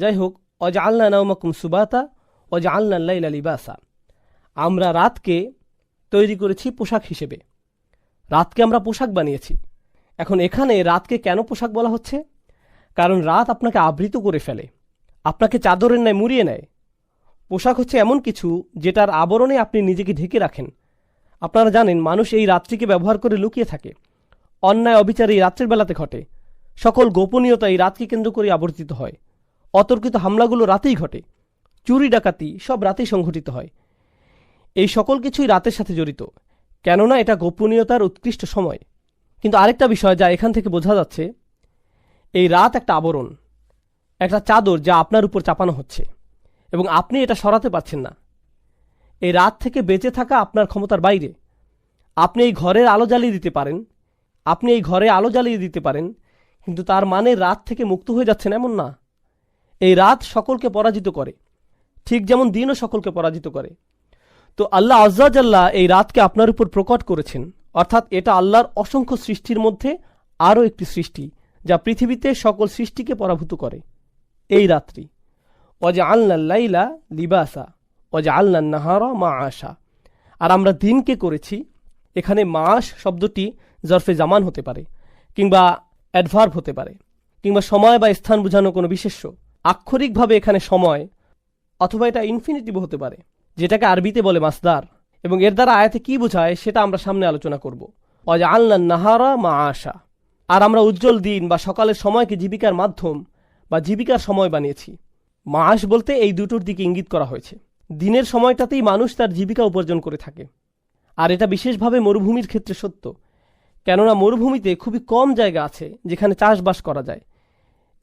যাই হোক অজ আল্লাহ নাউমাকুম সুবাতা অজ আল্লাহ লিবাসা। আমরা রাতকে তৈরি করেছি পোশাক হিসেবে। রাতকে আমরা পোশাক বানিয়েছি। এখন এখানে রাতকে কেন পোশাক বলা হচ্ছে? কারণ রাত আপনাকে আবৃত করে ফেলে, আপনাকে চাদরের ন্যায় মুড়িয়ে নেয়। পোশাক হচ্ছে এমন কিছু যেটার আবরণে আপনি নিজেকে ঢেকে রাখেন। আপনারা জানেন, মানুষ এই রাত্রিকে ব্যবহার করে লুকিয়ে থাকে। অন্যায় অবিচার এই রাত্রের বেলাতে ঘটে। সকল গোপনীয়তা এই রাতকে কেন্দ্র করে আবর্তিত হয়। অতর্কিত হামলাগুলো রাতেই ঘটে। চুরি, ডাকাতি সব রাতেই সংঘটিত হয়। এই সকল কিছুই রাতের সাথে জড়িত। কেননা এটা গোপনীয়তার উৎকৃষ্ট সময়। কিন্তু আরেকটা বিষয় যা এখান থেকে বোঝা যাচ্ছে, এই রাত একটা আবরণ, একটা চাদর যা আপনার উপর চাপানো হচ্ছে এবং আপনি এটা সরাতে পারছেন না। এই রাত থেকে বেঁচে থাকা আপনার ক্ষমতার বাইরে। আপনি এই ঘরের আলো জ্বালিয়ে দিতে পারেন, আপনি এই ঘরে আলো জ্বালিয়ে দিতে পারেন, কিন্তু তার মানে রাত থেকে মুক্ত হয়ে যাচ্ছেন এমন না। এই রাত সকলকে পরাজিত করে। ঠিক যেমন দিনও সকলকে পরাজিত করে। তো আল্লাহ আজ্লাহ এই রাতকে আপনার উপর প্রকট করেছেন। অর্থাৎ এটা আল্লাহর অসংখ্য সৃষ্টির মধ্যে আরও একটি সৃষ্টি, যা পৃথিবীতে সকল সৃষ্টিকে পরাভূত করে। এই রাত্রি। অজা আল্লাহ লিবাসা অজা আল্লাহ নাহারা মা আশা আর আমরা দিনকে করেছি, এখানে মাস শব্দটি জরফে জামান হতে পারে, কিংবা অ্যাডভার্ব হতে পারে, কিংবা সময় বা স্থান বোঝানো কোনো বিশেষ্য। আক্ষরিকভাবে এখানে সময় অথবা এটা ইনফিনিটিভ হতে পারে, যেটাকে আরবিতে বলে মাসদার, এবং এর দ্বারা আয়াতে কি বোঝায় সেটা আমরা সামনে আলোচনা করব। অজা আল্লাহ নাহারা মা আশা আর আমরা উজ্জ্বল দিন বা সকালের সময়কে জীবিকার মাধ্যম বা জীবিকার সময় বানিয়েছি। মাস বলতে এই দুটোর দিকে ইঙ্গিত করা হয়েছে। দিনের সময়টাতেই মানুষ তার জীবিকা উপার্জন করে থাকে। আর এটা বিশেষভাবে মরুভূমির ক্ষেত্রে সত্য, কেননা মরুভূমিতে খুবই কম জায়গা আছে যেখানে চাষবাস করা যায়।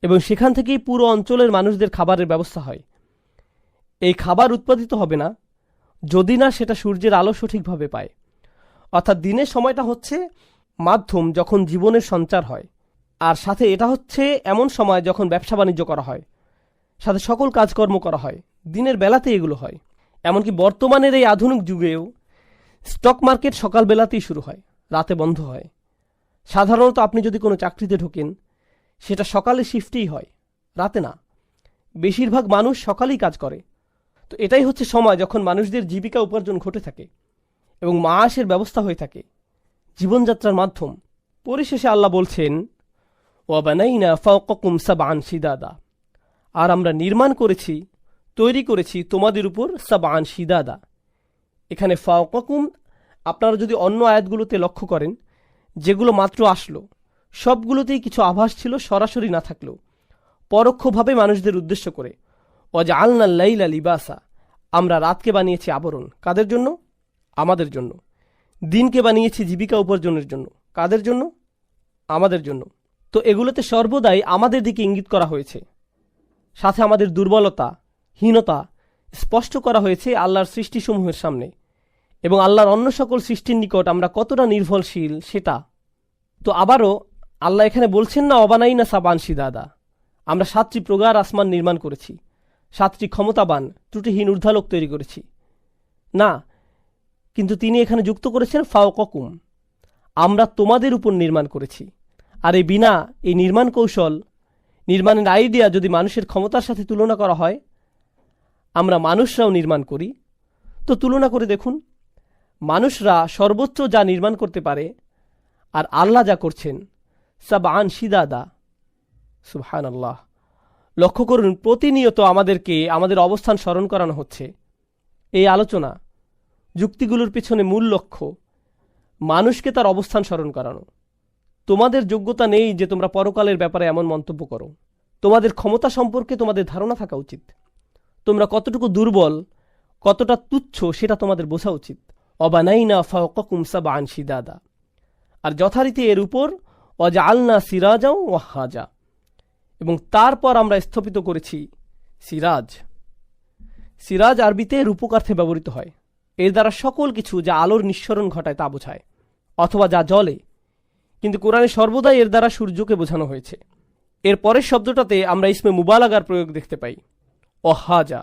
এবং সেখান থেকেই পুরো অঞ্চলের মানুষদের খাবারের ব্যবস্থা হয়। এই খাবার উৎপাদিত হবে না, যদি না সেটা সূর্যের আলো সঠিকভাবে পায়। অর্থাৎ দিনের সময়টা হচ্ছে মাধ্যম যখন জীবনের সঞ্চার হয়, আর সাথে এটা হচ্ছে এমন সময় যখন ব্যবসা বাণিজ্য করা হয়, সাথে সকল কাজকর্ম করা হয়, দিনের বেলাতে এগুলো হয়। এমনকি বর্তমানের এই আধুনিক যুগেও স্টক মার্কেট সকালবেলাতেই শুরু হয়, রাতে বন্ধ হয়। সাধারণত আপনি যদি কোনো চাকরিতে ঢোকেন সেটা সকালে শিফটেই হয়, রাতে না। বেশিরভাগ মানুষ সকালেই কাজ করে। তো এটাই হচ্ছে সময় যখন মানুষদের জীবিকা উপার্জন ঘটে থাকে এবং মাসের ব্যবস্থা হয়ে থাকে, জীবনযাত্রার মাধ্যম। পরিশেষে আল্লাহ বলছেন, ওয়াবানাইনা ফাওকাকুম সাবান সিদাদা আর আমরা নির্মাণ করেছি, তৈরি করেছি তোমাদের উপর সাবান সিদাদা এখানে ফাওকাকুম, আপনারা যদি অন্য আয়াতগুলোতে লক্ষ্য করেন, যেগুলো মাত্র আসলো সবগুলোতেই কিছু আভাস ছিল, সরাসরি না থাকলেও। পরোক্ষভাবে মানুষদের উদ্দেশ্য করে। অজা আলনা লাইলা লিবাসা। আমরা রাতকে বানিয়েছি আবরণ। কাদের জন্য? আমাদের জন্য। দিনকে বানিয়েছি জীবিকা উপার্জনের জন্য। কাদের জন্য? আমাদের জন্য। তো এগুলোতে সর্বদাই আমাদের দিকে ইঙ্গিত করা হয়েছে। সাথে আমাদের দুর্বলতা, হীনতা স্পষ্ট করা হয়েছে আল্লাহর সৃষ্টিসমূহের সামনে। এবং আল্লাহর অন্য সকল সৃষ্টির নিকট আমরা কতটা নির্ভরশীল সেটা। তো আবারও আল্লাহ এখানে বলছেন, না অবানাই না সাবানসি দাদা। আমরা সাতটি প্রগার আসমান নির্মাণ করেছি। সাতটি ক্ষমতাবান, ত্রুটিহীন ঊর্ধ্বালোক তৈরি করেছি। না, কিন্তু তিনি এখানে যুক্ত করেছেন ফাও ককুম আমরা তোমাদের উপর নির্মাণ করেছি। আর এই বিনা, এই নির্মাণ কৌশল, নির্মাণের আইডিয়া যদি মানুষের ক্ষমতার সাথে তুলনা করা হয়, আমরা মানুষরাও নির্মাণ করি। তো তুলনা করে দেখুন, মানুষরা সর্বোচ্চ যা নির্মাণ করতে পারে, আর আল্লাহ যা করছেন সাব আন সিদাদা। সুবহান আল্লাহ লক্ষ্য করুন, প্রতিনিয়ত আমাদেরকে আমাদের অবস্থান স্মরণ করানো হচ্ছে। এই আলোচনা যুক্তিগুলোর পিছনে মূল লক্ষ্য, মানুষকে তার অবস্থান স্মরণ করানো। তোমাদের যোগ্যতা নেই যে তোমরা পরকালের ব্যাপারে এমন মন্তব্য করো। তোমাদের ক্ষমতা সম্পর্কে তোমাদের ধারণা থাকা উচিত। তোমরা কতটুকু দুর্বল, কতটা তুচ্ছ সেটা তোমাদের বোঝা উচিত। অবানাইনা ফাওকাকুম সাবা আনসি দাদা আর যথারীতি এর উপর অজা আলনা সিরাজাও ওয়াহাজা এবং তারপর আমরা স্থপিত করেছি সিরাজ। সিরাজ আরবিতে রূপকার্থে ব্যবহৃত হয়। এর দ্বারা সকল কিছু যা আলোর নিঃসরণ ঘটায় তা বোঝায়, অথবা যা জলে কিন্তু কোরআনে সর্বদাই এর দ্বারা সূর্যকে বোঝানো হয়েছে। এর পরের শব্দটাতে আমরা ইসমে মুবালাগার প্রয়োগ দেখতে পাই। অহাজা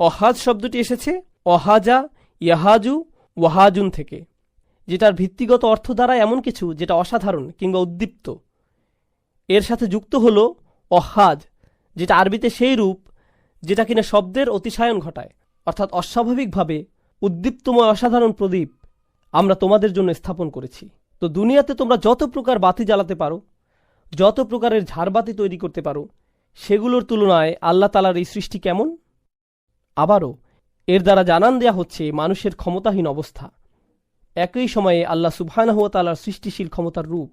অহাজ শব্দটি এসেছে অহাজা ইয়াহাজু ওয়াহাজুন থেকে। যেটার ভিত্তিগত অর্থ দ্বারা এমন কিছু যেটা অসাধারণ কিংবা উদ্দীপ্ত। এর সাথে যুক্ত হল অহাজ যেটা আরবিতে সেই রূপ যেটা কিনা শব্দের অতিশায়ন ঘটায়, অর্থাৎ অস্বাভাবিকভাবে উদ্দীপ্তময় অসাধারণ প্রদীপ আমরা তোমাদের জন্য স্থাপন করেছি। তো দুনিয়াতে তোমরা যত প্রকার বাতি জ্বালাতে পারো, যত প্রকারের ঝাড়বাতি তৈরি করতে পারো, সেগুলোর তুলনায় আল্লাহ তালার এই সৃষ্টি কেমন? আবারও এর দ্বারা জানান দেয়া হচ্ছে মানুষের ক্ষমতাহীন অবস্থা। একই সময়ে আল্লাহ সুবহানাহ তালার সৃষ্টিশীল ক্ষমতার রূপ